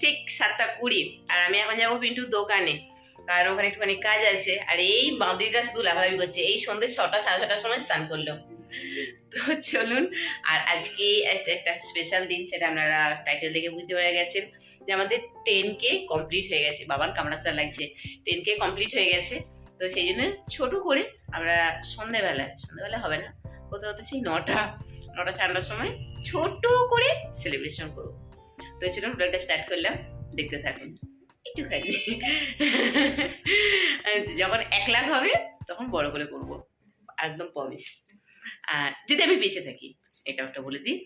ঠিক সাতটা কুড়ি। আর আমি এখন যাব পিন্টুর দোকানে। কারণ ওখানে একটুখানি কাজ আছে। আর এই বাউদিটা শুধু লাফালাফি করছে। এই সন্ধ্যে ছটা, সাড়ে ছটার সময় স্নান করল তো চলুন, আর আজকে একটা স্পেশাল দিন, সেটা আপনারা টাইটেল দেখে বুঝতে পেরে গেছেন যে আমাদের টেন কে কমপ্লিট হয়ে গেছে। বাবার কামড়াস্তা লাগছে। টেন কে কমপ্লিট হয়ে গেছে। তো সেই জন্য ছোট করে আমরা সন্ধ্যেবেলায় সন্ধ্যেবেলা হবে না হতে হতে সেই নটা নটা, সাড়ে নটার সময় ছোট করে সেলিব্রেশন করব। তো চলুন ব্লগটা স্টার্ট করলাম। দেখতে থাকুন। একটুখানি। যখন এক লাখ হবে, তখন বড় করে করব। একদম প্রমিস আর যদি আমি বেঁচে থাকি, এটা একটা বলে দিই।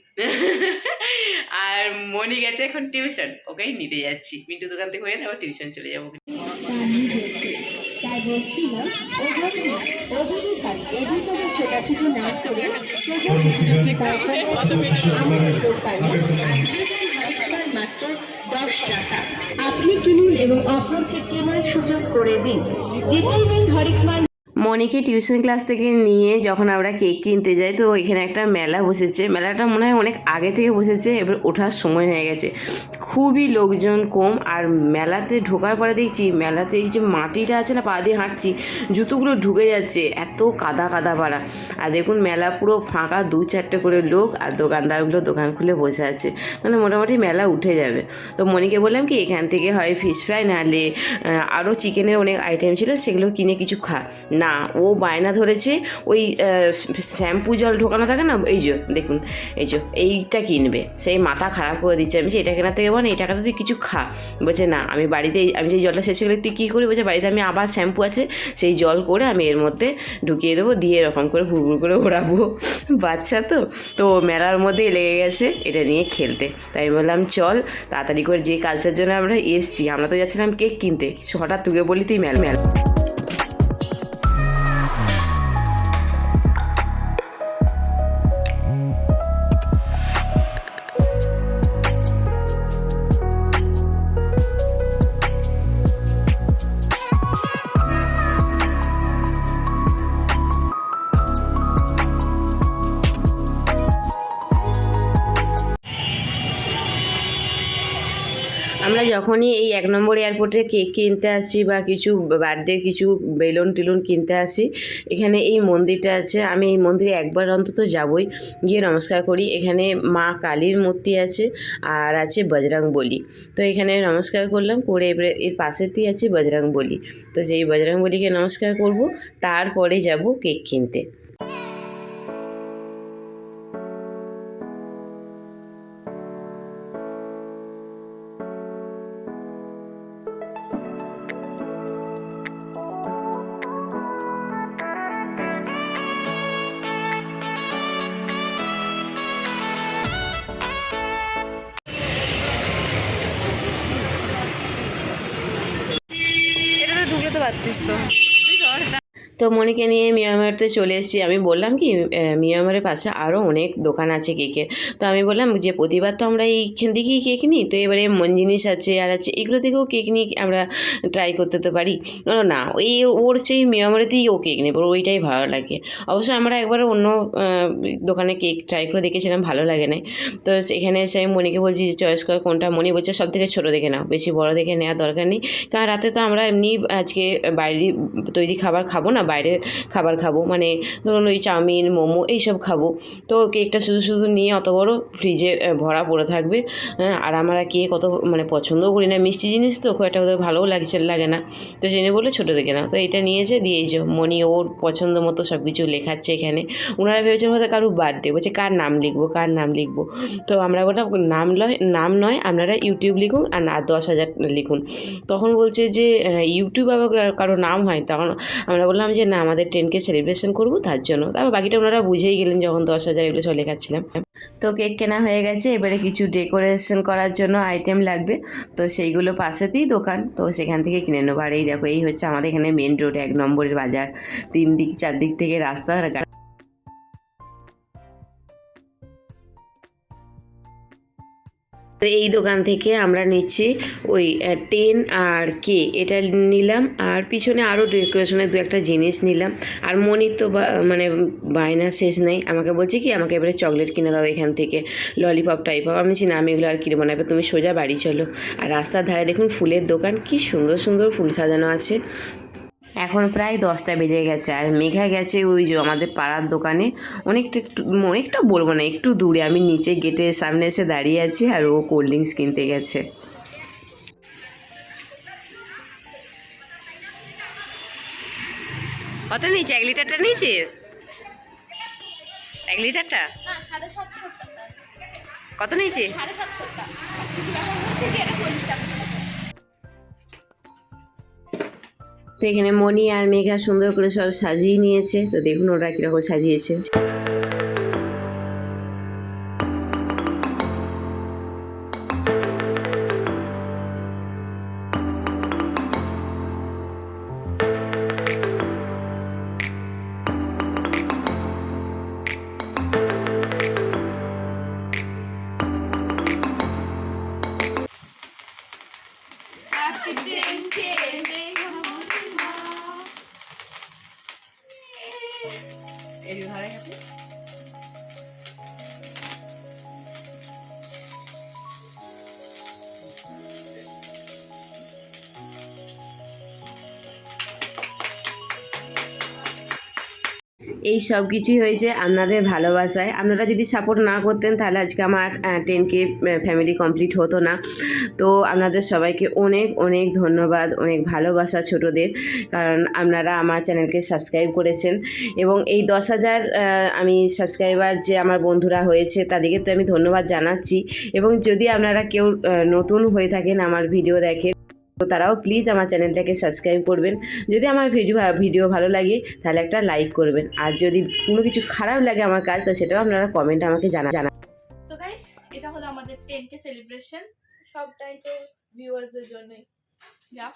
আর মনি গেছে এখন টিউশন ওকেই নিতে যাচ্ছি। মিন্টু দোকান থেকে হয়ে আবার টিউশন চলে যাব। ছোটাছুটি না করে মাত্র দশ টাকা। আপনি কিনুন এবং অপরকে কেনার সুযোগ করে দিন। যেটি নেই হরিকমান মনিকে টিউশন ক্লাস থেকে নিয়ে যখন আমরা কেক কিনতে যাই, তো এখানে একটা মেলা বসেছে। মেলাটা মনে হয় অনেক আগে থেকে বসেছে, এবার ওঠার সময় হয়ে গেছে। খুবই লোকজন কম, আর মেলাতে ঢোকার পরে দেখছি মেলাতে এই যে মাটিটা আছে না, পা দিয়ে হাঁটছি, জুতোগুলো ঢুকে যাচ্ছে, এত কাদা কাদা পাড়া। আর দেখুন মেলা পুরো ফাঁকা, দু চারটে করে লোক, আর দোকানদারগুলো দোকান খুলে বসে আছে। মানে মোটামুটি মেলা উঠে যাবে। তো মনিকে বললাম কি, এখান থেকে হয় ফিশ ফ্রাই নাহলে আরও চিকেনের অনেক আইটেম ছিল, সেগুলো কিনে কিছু খা। না ও বায়না ধরেছে, ওই শ্যাম্পু জল ঢোকানো থাকে না, এই যে, দেখুন, এই যে, এইটা কিনবে, সেই মাথা খারাপ করে দিচ্ছে, আমি এটা কেনার থেকে বল, এই টাকাতে তুই কিছু খা, বলছে না, আমি বাড়িতে, আমি যে জলটা শেষ করলে তুই কী করি বলছে বাড়িতে আমি আবার শ্যাম্পু আছে, সেই জল করে আমি এর মধ্যে ঢুকিয়ে দেবো, দিয়ে এরকম করে ভুরভুর করে ওড়াবো বাচ্চা তো তো মেলার মধ্যেই লেগে গেছে, এটা নিয়ে খেলতে, তাই আমি বললাম, চল, তাড়াতাড়ি করে যে কাজটার জন্য আমরা এসছি, আমরা তো যাচ্ছিলাম কেক কিনতে, হঠাৎ তুকে বলি তুই মেলা মেলা। যখনই এই এক নম্বর এয়ারপোর্টে কেক কিনতে আসি বা কিছু বার্থডে কিছু বেলুন টেলুন কিনতে আসি, এখানে এই মন্দিরটা আছে। আমি এই মন্দিরে একবার অন্তত যাবই। গিয়ে নমস্কার করি। এখানে মা কালীর মূর্তি আছে আর আছে বজরং বলি। তো এখানে নমস্কার করলাম, করে এবারে এর পাশেতেই আছে বজরং বলি। তো সেই বজরং বলিকে নমস্কার করব, তারপরে যাব কেক কিনতে। просто. তো মনিকে নিয়ে মিয়ামারতে চলে এসেছি। আমি বললাম কি মিয়ামারের পাশে আরও অনেক দোকান আছে কেকের তো আমি বললাম যে, প্রতিবার তো আমরা এইখান থেকেই কেক নিই, তো এবারে মন জিনিস আছে আর আছে, এগুলো থেকেও কেক নিয়ে আমরা ট্রাই করতে তো পারি। না ওই ওর সেই মিয়ামারেতেই ও কেক নেবে, ওর ওইটাই ভালো লাগে। অবশ্য আমরা একবার অন্য দোকানে কেক ট্রাই করে দেখেছিলাম, ভালো লাগে না তো সেখানে এসে আমি মনিকে বলছি যে, চয়েস কর কোনটা। মনি বলছে, সব থেকে ছোটো দেখে নাও, বেশি বড় দেখে নেওয়ার দরকার নেই। কারণ রাতে তো আমরা এমনি আজকে বাইরে তৈরি খাবার খাব না বাইরের খাবার খাব। মানে ধরুন ওই চাউমিন, মোমো এইসব খাব। তো কেকটা শুধু শুধু নিয়ে অত বড় ফ্রিজে ভরা পড়ে থাকবে। হ্যাঁ আর আমরা কেক অত মানে পছন্দও করি না। মিষ্টি জিনিস তো খুব একটা ওদের ভালোও লাগছে, লাগে না। তো সেই বলে ছোটো দেখে নাও। তো এটা নিয়েছে, দিয়ে এই যে মনি ওর পছন্দ মতো সব কিছু লেখাচ্ছে এখানে। ওনারা ভেবেছেন হয়তো কারোর বার্থডে বলছে কার নাম লিখব, কার নাম লিখব। তো আমরা বললাম, নাম নয় নাম নয়, আপনারা ইউটিউব লিখুন আর না, দশ হাজার লিখুন। তখন বলছে যে ইউটিউব আবার কারও নাম হয়, তখন আমরা বললাম যে না, আমাদের টেনকে সেলিব্রেশন করব, তার জন্য। তারপর বাকিটা ওনারা বুঝেই গেলেন যখন দশ হাজার এগুলো চলে লেখাচ্ছিলাম তো কেক কেনা হয়ে গেছে, এবারে কিছু ডেকোরেশন করার জন্য আইটেম লাগবে। তো সেইগুলো পাশেতেই দোকান, তো সেখান থেকে কিনে নেব। আর এই দেখো, এই হচ্ছে আমাদের এখানে মেন রোড এক নম্বরের বাজার। তিন দিক চারদিক থেকে রাস্তা এই দোকান থেকে আমরা নিচ্ছি ওই টেন আর কে এটা নিলাম আর পিছনে আরও ডেকোরেশনের দু একটা জিনিস নিলাম। আর মনির তো মানে বায়না শেষ নেই। আমাকে বলছে কি, আমাকে এবারে চকলেট কিনে দাও এখান থেকে। ললিপপ টাইপব আমি বলছি, না, আমি এগুলো আর কিনবো না। এবার তুমি সোজা বাড়ি চলো। আর রাস্তার ধারে দেখুন ফুলের দোকান, কি সুন্দর সুন্দর ফুল সাজানো আছে। এখন প্রায় দশটা বেজে গেছে আর মেঘা গেছে ওই যে আমাদের পাড়ার দোকানে। অনেকটা একটু, অনেকটা বলব না, একটু দূরে। আমি নিচে গেটের সামনে এসে দাঁড়িয়ে আছি আর ও কোল্ড ড্রিঙ্কস কিনতে গেছে। কত নিয়েছে? এক লিটারটা নিয়েছে এক লিটারটা? কত নিয়েছে সাড়ে সাতশো টাকা তো এখানে মণি আর মেঘা সুন্দর করে সব সাজিয়ে নিয়েছে। তো দেখুন ওরা কীরকম সাজিয়েছে। এই সব কিছুই হয়েছে আপনাদের ভালোবাসায়। আপনারা যদি সাপোর্ট না করতেন, তাহলে আজকে আমার টেন কে ফ্যামিলি কমপ্লিট হতো না। তো আপনাদের সবাইকে অনেক অনেক ধন্যবাদ, অনেক ভালোবাসা ছোটদের। কারণ আপনারা আমার চ্যানেলকে সাবস্ক্রাইব করেছেন। এবং এই দশ হাজার আমি সাবস্ক্রাইবার যে আমার বন্ধুরা হয়েছে, তাদেরকে তো আমি ধন্যবাদ জানাচ্ছি। এবং যদি আপনারা কেউ নতুন হয়ে থাকেন আমার ভিডিও দেখেন তো তারাও প্লিজ আমার চ্যানেলটাকে সাবস্ক্রাইব করবেন। যদি আমার ভিডিও ভিডিও ভালো লাগে তাহলে একটা লাইক করবেন। আর যদি কোনো কিছু খারাপ লাগে আমার কাজ তো সেটাও আপনারা কমেন্ট আমাকে জানা জানা। তো গাইস এটা হলো আমাদের টেন কে সেলিব্রেশন সবটাই তো ভিউয়ার্সদের জন্যই। যা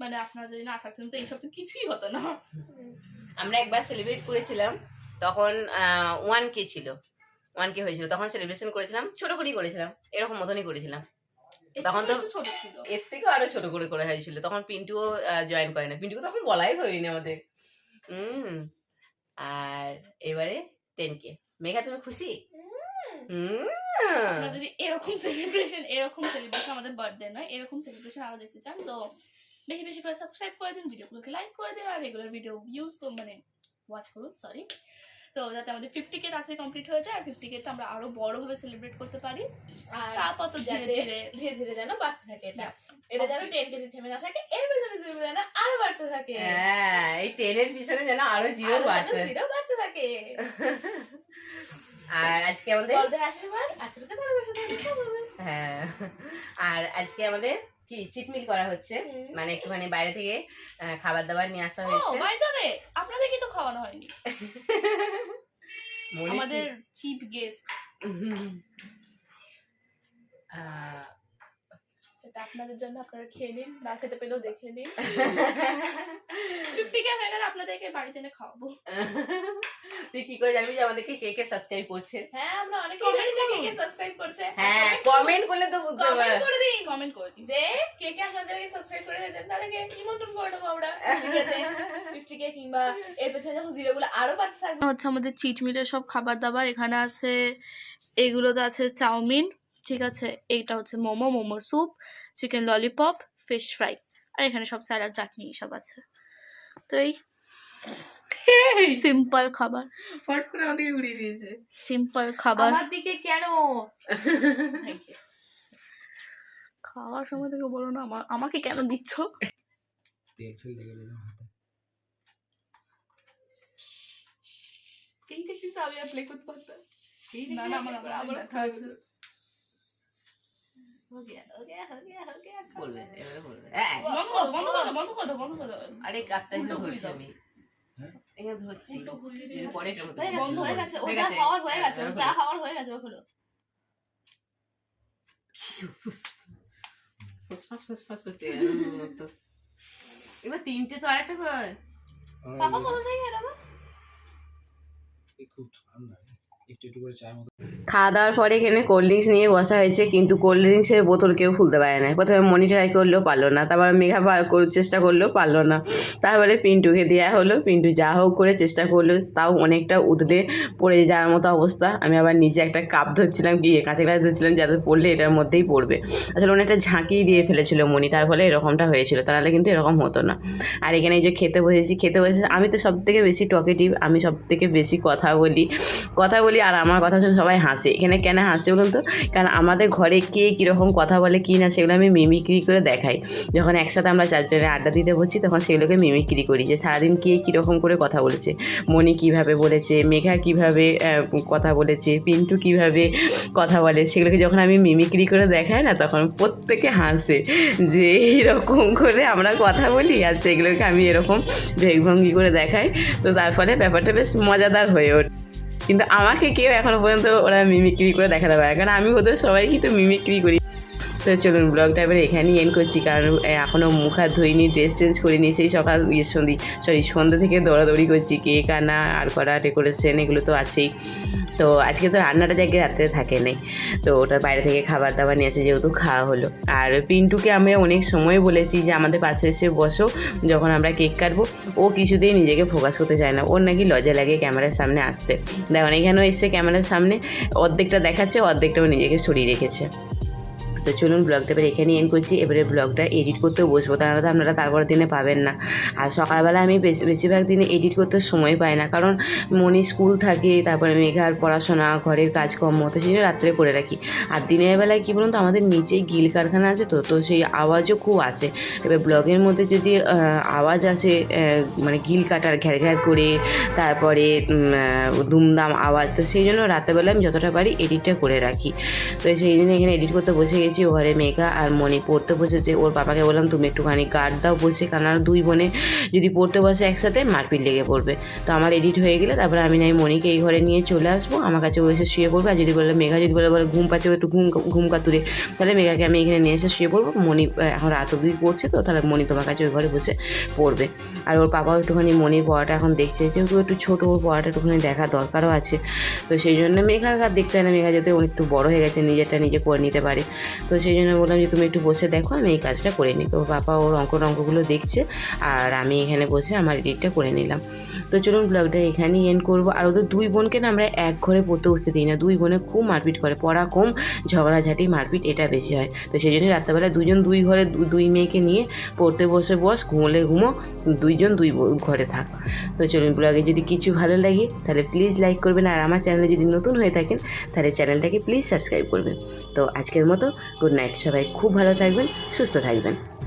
মানে আপনারা যদি না থাকতেন তো এইসব তো কিছুই হতো না। আমরা একবার সেলিব্রেট করেছিলাম তখন ওয়ান কে ছিল। ওয়ান কে হয়েছিল। তখন সেলিব্রেশন করেছিলাম ছোট করেই করেছিলাম। এরকম মতনই করেছিলাম। তখন তো- ছোট ছিল। এর থেকেও আরও ছোট করে করা হয়েছিল তখন পিন্টুও জয়েন করে না। পিন্টুকে তখন বলাই হয়নি আমাদের। হুম। আর এবারে টেন কে মেঘা তুমি খুশি? আপনারা যদি এরকম সেলিব্রেশন এরকম সেলিব্রেশন আমাদের বার্থডে নয় এরকম সেলিব্রেশন আরও দেখতে চান তো বেশি বেশি করে সাবস্ক্রাইব করে দিন ভিডিওগুলোকে লাইক করে দিন আর রেগুলার ভিডিও ভিউজ তো মানে ওয়াচ করুন সরি তো যাতে আমাদের ফিফটি কে তাড়াতাড়ি কমপ্লিট হয়ে যায় আর ফিফটি কে তো আমরা আরও বড়ভাবে সেলিব্রেট করতে পারি। আর তারপর তো ধীরে ধীরে ধীরে ধীরে যেন বাড়তে থাকে এটা। এটা যেন টেন কেজি থেমে না থাকে এর পেছনে জিরো যেন আরও বাড়তে থাকে। হ্যাঁ এই টেনের পিছনে যেন আরও জিরো আরও বাড়তে। জিরো বাড়তে থাকে। আর আজকে আমাদের বড়দের আশীর্বাদ ভালোবাসা থাকে হবে। হ্যাঁ আর আজকে আমাদের কি চিটমিল করা হচ্ছে। মানে একটুখানি বাইরে থেকে খাবার দাবার নিয়ে আসা হয়েছে। বাই দ্য ওয়ে আপনাদেরকে তো খাওয়ানো হয়নি। আমাদের চিফ গেস্ট। এটা আপনাদের জন্য আপনারা খেয়ে নিন না খেতে পেলেও দেখে নিন। ফিফটি কে হয়ে গেলে আপনাদেরকে বাড়িতে এনে খাওয়াবো। তুই কি করে জানবি যে আমাদেরকে কে কে সাবস্ক্রাইব করছে? হ্যাঁ আমরা জানি যে কে কে সাবস্ক্রাইব করছে। হ্যাঁ কমেন্ট করলে তো বুঝতে পার কমেন্ট করে দিন কমেন্ট করে দিন যে কে কে আপনাদেরকে সাবস্ক্রাইব করে গেছেন তাদেরকে নিমন্ত্রণ করে দেবো আমরা ফিফটি কে কিংবা এর পেছনে যখন জিরো গুলো আরও বাড়তে থাকবে। হচ্ছে আমাদের চিট মিলের সব খাবার দাবার এখানে আছে এগুলোতে আছে চাউমিন ঠিক আছে? এইটা হচ্ছে মোমো মোমোর soup chicken lollipop fish fry আর এখানে সব স্যালাড চাটনি সব আছে। তো এই সিম্পল খাবার। ফট করে আমাদেরকে উড়িয়ে দিয়েছে। সিম্পল খাবার। আমার দিকে কেন? খাওয়ার সময় বলো না আমার আমাকে কেন দিচ্ছ? এইটা কিন্তু আমি প্লে করতে পারতাম। আরে কাপটা ধরছি আমি। এখানে ধরছি। পরে হয়ে গেছে বন্ধ করো। গেছে। ওটা খাওয়ার গেছে যা খাওয়ার গেছে ওগুলো। ফুসফাস ফুসফাস করছে এবার তিনটে তো আরেকটা কয় পাপা কোথা থেকে এলো খুব ঠান্ডা। খাওয়া দাওয়ার পরে এখানে কোল্ড ড্রিঙ্কস নিয়ে বসা হয়েছে, কিন্তু কোল্ড ড্রিঙ্কসের বোতল কেউ খুলতে পারে না। প্রথমে মনি ট্রাই করল পারল না, তারপর মেঘা চেষ্টা করলেও পারল না। তারপরে পিন্টুকে দেওয়া হলো, পিন্টু যা হোক করে চেষ্টা করল, তাও অনেকটা উদলে পড়ে যাওয়ার মতো অবস্থা। আমি আবার নিজে একটা কাপ ধরছিলাম কি কাঁচা গ্লাস ধরছিলাম, যাতে পড়লে এটার মধ্যেই পড়বে। আসলে অনেকটা ঝাঁকি দিয়ে ফেলেছিল মনি, তার ফলে এরকমটা হয়েছিল, তাহলে কিন্তু এরকম হতো না। আর এখানে এই যে খেতে বসেছি খেতে বসেছি আমি তো সব থেকে বেশি টকেটিভ আমি সব থেকে বেশি কথা বলি। কথা বলি আর আমার কথা শুনে সবাই হাসে। এখানে কেন হাসে বলুন তো? কারণ আমাদের ঘরে কে কীরকম কথা বলে, কী না, সেগুলো আমি মিমিক্রি করে দেখাই। যখন একসাথে আমরা চারজনে আড্ডা দিতে বসি, তখন সেগুলোকে মিমিক্রি করি যে, সারাদিন কে কীরকম করে কথা বলেছে? মনি কীভাবে বলেছে? মেঘা কীভাবে কথা বলেছে? পিন্টু কীভাবে কথা বলে? সেগুলোকে যখন আমি মিমিক্রি করে দেখাই না, তখন প্রত্যেকে হাসে যে এইরকম করে আমরা কথা বলি, আর সেগুলোকে আমি এরকম ভেগভঙ্গি করে দেখাই। তো তার ফলে ব্যাপারটা বেশ মজাদার হয়ে ওঠে। কিন্তু আমাকে কেউ এখনও পর্যন্ত ওরা মিমিক্রি করে দেখাতে পারে। কারণ আমি ওদের সবাই কিন্তু মিমিক্রি করি। তো চলুন ব্লগটা এবার এখানেই এন করছি। কারণ এখনও মুখ হাত ধুইনি ড্রেস চেঞ্জ করিনি, সেই সকাল ইয়ে সন্ধি সরি সন্ধ্যে থেকে দৌড়াদৌড়ি করছি। কেক আনা আর করা ডেকোরেশন এগুলো তো আছেই। তো আজকে তো রান্নাটা জায়গায় রাত্রে থাকে নাই তো ওটা বাইরে থেকে খাবার দাবার নিয়ে আসে যেহেতু খাওয়া হলো। আর পিন্টুকে আমি অনেক সময় বলেছি যে, আমাদের পাশে এসে বসো, যখন আমরা কেক কাটবো। ও কিছুতেই নিজেকে ফোকাস করতে চায় না। ওর নাকি লজ্জা লাগে ক্যামেরার সামনে আসতে। দেখুন, এখানেও এসছে ক্যামেরার সামনে। অর্ধেকটা দেখাচ্ছে অর্ধেকটাও নিজেকে সরিয়ে রেখেছে। তো চলুন ব্লগটা এবার এখানে এন করছি। এবারে ব্লগটা এডিট করতে বসবো। তো আপনারা তারপরের দিনে পাবেন না। আর সকালবেলা আমি বেশি, বেশিরভাগ দিনে এডিট করতে সময় পাই না। কারণ মনি স্কুল থাকে, তারপরে মেঘার পড়াশোনা, ঘরের কাজকর্ম, তো সেই রাত্রে করে রাখি। আর দিনের বেলায় কী বলুন তো, আমাদের নিচেই গিল কারখানা আছে তো তো সেই আওয়াজও খুব আসে। এবার ব্লগের মধ্যে যদি আওয়াজ আসে মানে গিল কাটার ঘ্যার ঘ্যার করে, তারপরে দুমদাম আওয়াজ, তো সেই জন্য রাতেরবেলা আমি যতটা পারি এডিটটা করে রাখি। তো সেই জন্য এখানে এডিট করতে বসে গেছি। ও ঘরে মেঘা আর মণি পড়তে বসেছে ওর বাবাকে বললাম তুমি একটুখানি গার্ড দাও বসে কারণ দুই বোনে যদি পড়তে বসে একসাথে মারপিট লেগে পড়বে। তো আমার এডিট হয়ে গেলে তারপরে আমি নাই মণিকে এই ঘরে নিয়ে চলে আসব আমার কাছে এসে শুয়ে পড়বে আর যদি বলে মেঘা যদি বলে বলে ঘুম পাচ্ছে একটু ঘুম ঘুম কাতুরে তাহলে মেঘাকে আমি এখানে নিয়ে এসে শুয়ে পড়ব। আহ, এখন রাত অবধি পড়ছে তো তাহলে মণি তোমার কাছে ওই ঘরে বসে পড়বে। আর ওর পাপাও একটুখানি মণির পড়াটা এখন দেখছে যেহেতু একটু ছোটো ওর পড়াটা একটুখানি দেখা দরকারও আছে। তো সেই জন্য মেঘা দেখতে হয় না মেঘা যাতে অনেক একটু বড় হয়ে গেছে নিজেরটা নিজে করে নিতে পারে। তো সেই জন্য বললাম যে, তুমি একটু বসে দেখো, আমি এই কাজটা করে নিই। তো পাপা ওর অঙ্ক অঙ্কগুলো দেখছে, আর আমি এখানে বসে আমার এডিটটা করে নিলাম। তো চলুন ব্লগটা এখানেই এন্ড করব। আর ওদের দুই বোনকে না আমরা এক ঘরে পড়তে বসতে দিই না। দুই বোনে খুব মারপিট করে, পড়া কম, ঝগড়াঝাটি, মারপিট, এটা বেশি হয়। তো সেই জন্য রাত্রেবেলা দুজন দুই ঘরে দুই মেয়েকে নিয়ে পড়তে বসে বস, ঘুমোলে ঘুমো, দুইজন দুই ঘরে থাক। তো চলুন ব্লগে যদি কিছু ভালো লাগে, তাহলে প্লিজ লাইক করবেন। আর আমার চ্যানেলে যদি নতুন হয়ে থাকেন, তাহলে চ্যানেলটাকে প্লিজ সাবস্ক্রাইব করবেন। তো আজকের মতো গুড নাইট সবাই। খুব ভালো থাকবেন, সুস্থ থাকবেন।